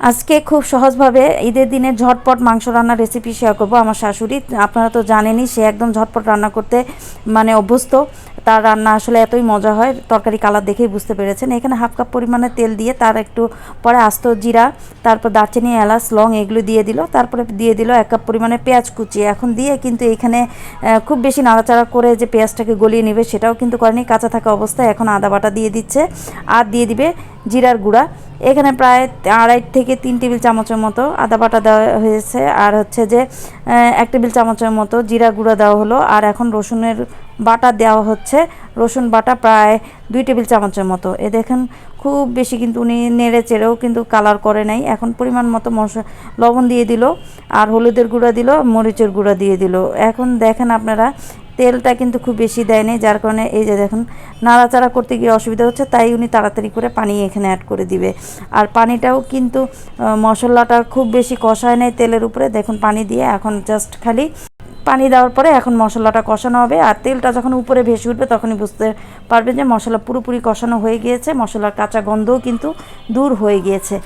আজকে খুব সহজভাবে ঈদের দিনে ঝটপট মাংস রান্নার রেসিপি শেয়ার করব আমার শাশুড়ি। আপনারা তো জানেনই, সে একদম ঝটপট রান্না করতে মানে অভ্যস্ত। তার রান্না আসলে এতই মজা হয়, তরকারি কালার দেখেই বুঝতে পেরেছেন। এখানে হাফ কাপ পরিমাণে তেল দিয়ে তার একটু পরে আস্ত জিরা, তারপর দারচিনি, এলাচ, লং এগুলো দিয়ে দিল। তারপরে দিয়ে দিল এক কাপ পরিমাণে পেঁয়াজ কুচি। এখন দিয়ে কিন্তু এখানে খুব বেশি নাড়াচাড়া করে যে পেঁয়াজটাকে গলিয়ে নেবে সেটাও কিন্তু করেনি। কাঁচা থাকা অবস্থায় এখন আদা বাটা দিয়ে দিচ্ছে আর দিয়ে দিবে জিরার গুঁড়া। এখানে প্রায় আড়াই থেকে তিন টেবিল চামচের মতো আদা বাটা দেওয়া হয়েছে। আর হচ্ছে যে এক টেবিল চামচের মতো জিরা গুঁড়া দেওয়া হলো। আর এখন রসুনের বাটা দেওয়া হচ্ছে। রসুন বাটা প্রায় দুই টেবিল চামচের মতো। এ দেখেন, খুব বেশি কিন্তু উনি নেড়ে চেড়েও কিন্তু কালার করে নাই। এখন পরিমাণ মতো মশলা, লবণ দিয়ে দিল, আর হলুদের গুঁড়া দিল, মরিচের গুঁড়া দিয়ে দিল। এখন দেখেন আপনারা, তেলটা কিন্তু খুব বেশি দেয়নি, যার কারণে এই যে দেখুন, নাড়াচাড়া করতে গিয়ে অসুবিধা হচ্ছে, তাই উনি তাড়াতাড়ি করে পানি এখানে অ্যাড করে দিবে। আর পানিটাও কিন্তু মশলাটা খুব বেশি কষায় নেই তেলের উপরে। দেখুন, পানি দিয়ে এখন জাস্ট খালি পানি দেওয়ার পরে এখন মশলাটা কষানো হবে আর তেলটা যখন উপরে ভেসে উঠবে তখনই বুঝতে পারবেন যে মশলা পুরোপুরি কষানো হয়ে গিয়েছে, মশলার কাঁচা গন্ধও কিন্তু দূর হয়ে গিয়েছে।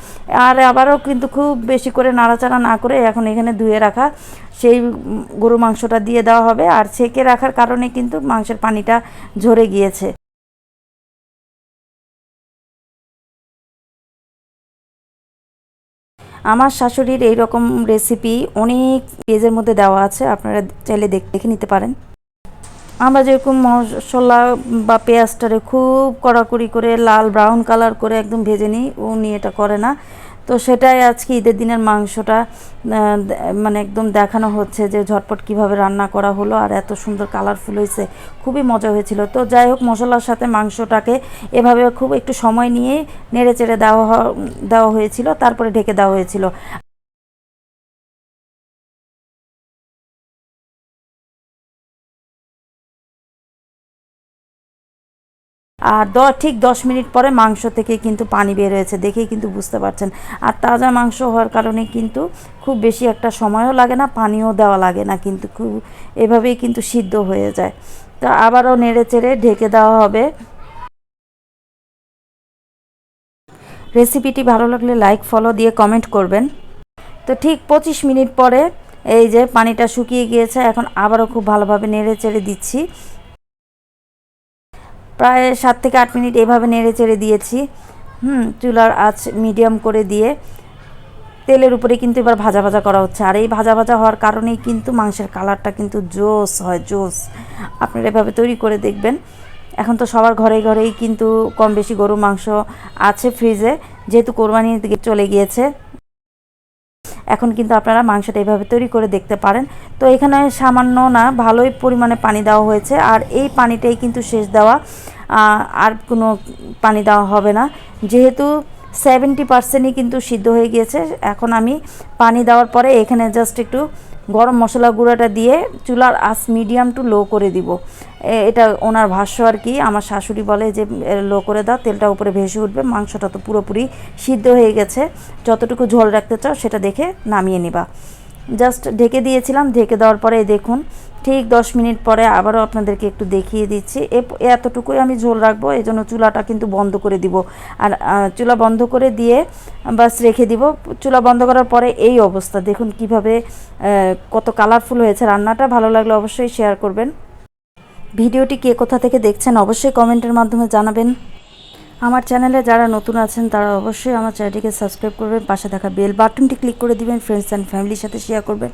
আর আবারও কিন্তু খুব বেশি করে নাড়াচাড়া না করে এখন এখানে ধুয়ে রাখা সেই গরু মাংসটা দিয়ে দেওয়া হবে আর ছেঁকে রাখার কারণে কিন্তু মাংসের পানিটা ঝরে গিয়েছে। আমার শাশুড়ির এই রকম রেসিপি অনেক পেজের মধ্যে দেওয়া আছে, আপনারা চাইলে দেখ- নিতে পারেন। আমরা যেরকম মশলা বা পেঁয়াজটারে খুব কড়াকড়ি করে লাল ব্রাউন কালার করে একদম ভেজে নিই, উনি এটা করে না। তো সেটাই আজকে ঈদের দিনের মাংসটা মানে একদম দেখানো হচ্ছে যে ঝটপট কীভাবে রান্না করা হলো আর এত সুন্দর কালারফুল হয়েছে, খুবই মজা হয়েছিল। তো যাই হোক, মশলার সাথে মাংসটাকে এভাবে খুব একটু সময় নিয়ে নেড়ে চেড়ে দেওয়া দেওয়া হয়েছিল, তারপরে ঢেকে দেওয়া হয়েছিল। আর দ, ঠিক দশ মিনিট পরে মাংস থেকে কিন্তু পানি বের হয়েছে, দেখেই কিন্তু বুঝতে পারছেন। আর তাজা মাংস হওয়ার কারণে কিন্তু খুব বেশি একটা সময়ও লাগে না, পানিও দেওয়া লাগে না, কিন্তু খুব এভাবেই কিন্তু সিদ্ধ হয়ে যায়। তো আবারও নেড়ে চেড়ে ঢেকে দেওয়া হবে। রেসিপিটি ভালো লাগলে লাইক, ফলো দিয়ে কমেন্ট করবেন। তো ঠিক পঁচিশ মিনিট পরে এই যে পানিটা শুকিয়ে গিয়েছে, এখন আবারও খুব ভালোভাবে নেড়ে চেড়ে দিচ্ছি। প্রায় সাত থেকে আট মিনিট এভাবে নেড়ে চেড়ে দিয়েছি। হুম, চুলার আঁচ মিডিয়াম করে দিয়ে তেলের উপরে কিন্তু এবার ভাজা ভাজা করা হচ্ছে। আর এই ভাজা ভাজা হওয়ার কারণেই কিন্তু মাংসের কালারটা কিন্তু জোস হয়, জোস। আপনারা এভাবে তৈরি করে দেখবেন। এখন তো সবার ঘরে ঘরেই কিন্তু কম বেশি গরু মাংস আছে ফ্রিজে, যেহেতু কোরবানির দিকে চলে গিয়েছে। এখন কিন্তু আপনারা মাংসটা এইভাবে তৈরি করে দেখতে পারেন। তো এখানে সামান্য না, ভালোই পরিমাণে পানি দেওয়া হয়েছে। আর এই পানিটাই কিন্তু শেষ দেওয়া আর কোনো পানি দেওয়া হবে না। যেহেতু সেভেন্টি পার্সেন্টই কিন্তু সিদ্ধ হয়ে গিয়েছে, এখন আমি পানি দেওয়ার পরে এখানে জাস্ট একটু গরম মশলা গুঁড়োটা দিয়ে চুলার আঁচ মিডিয়াম টু লো করে দিব। এটা ওনার ভাষ্য আর কি। আমার শাশুড়ি বলে যে লো করে দাও, তেলটা উপরে ভেসে উঠবে, মাংসটা তো পুরোপুরি সিদ্ধ হয়ে গেছে। যতটুকু ঝোল রাখতে চাও সেটা দেখে নামিয়ে নিবা। জাস্ট ঢেকে দিয়েছিলাম, ঢেকে দেওয়ার পরে দেখুন, ঠিক দশ মিনিট পরে আবারও আপনাদেরকে একটু দেখিয়ে দিচ্ছি। এতটুকুই আমি ঝোল রাখব এই জন্য চুলাটা কিন্তু বন্ধ করে দিব। আর চুলা বন্ধ করে দিয়ে বাস রেখে দিব। চুলা বন্ধ করার পরে এই অবস্থা, দেখুন কীভাবে কত কালারফুল হয়েছে রান্নাটা। ভালো লাগলে অবশ্যই শেয়ার করবেন। ভিডিওটি কে কোথা থেকে দেখছেন অবশ্যই কমেন্টের মাধ্যমে জানাবেন। আমার চ্যানেলে যারা নতুন আছেন, তারা অবশ্যই আমার চ্যানেলটিকে সাবস্ক্রাইব করবেন, পাশে দেখা বেল বাটনটি ক্লিক করে দিবেন ফ্রেন্ডস অ্যান্ড ফ্যামিলির সাথে শেয়ার করবেন।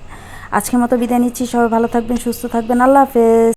আজকের মতো বিদায় নিচ্ছি, সবাই ভালো থাকবেন, সুস্থ থাকবেন, আল্লাহ হাফেজ।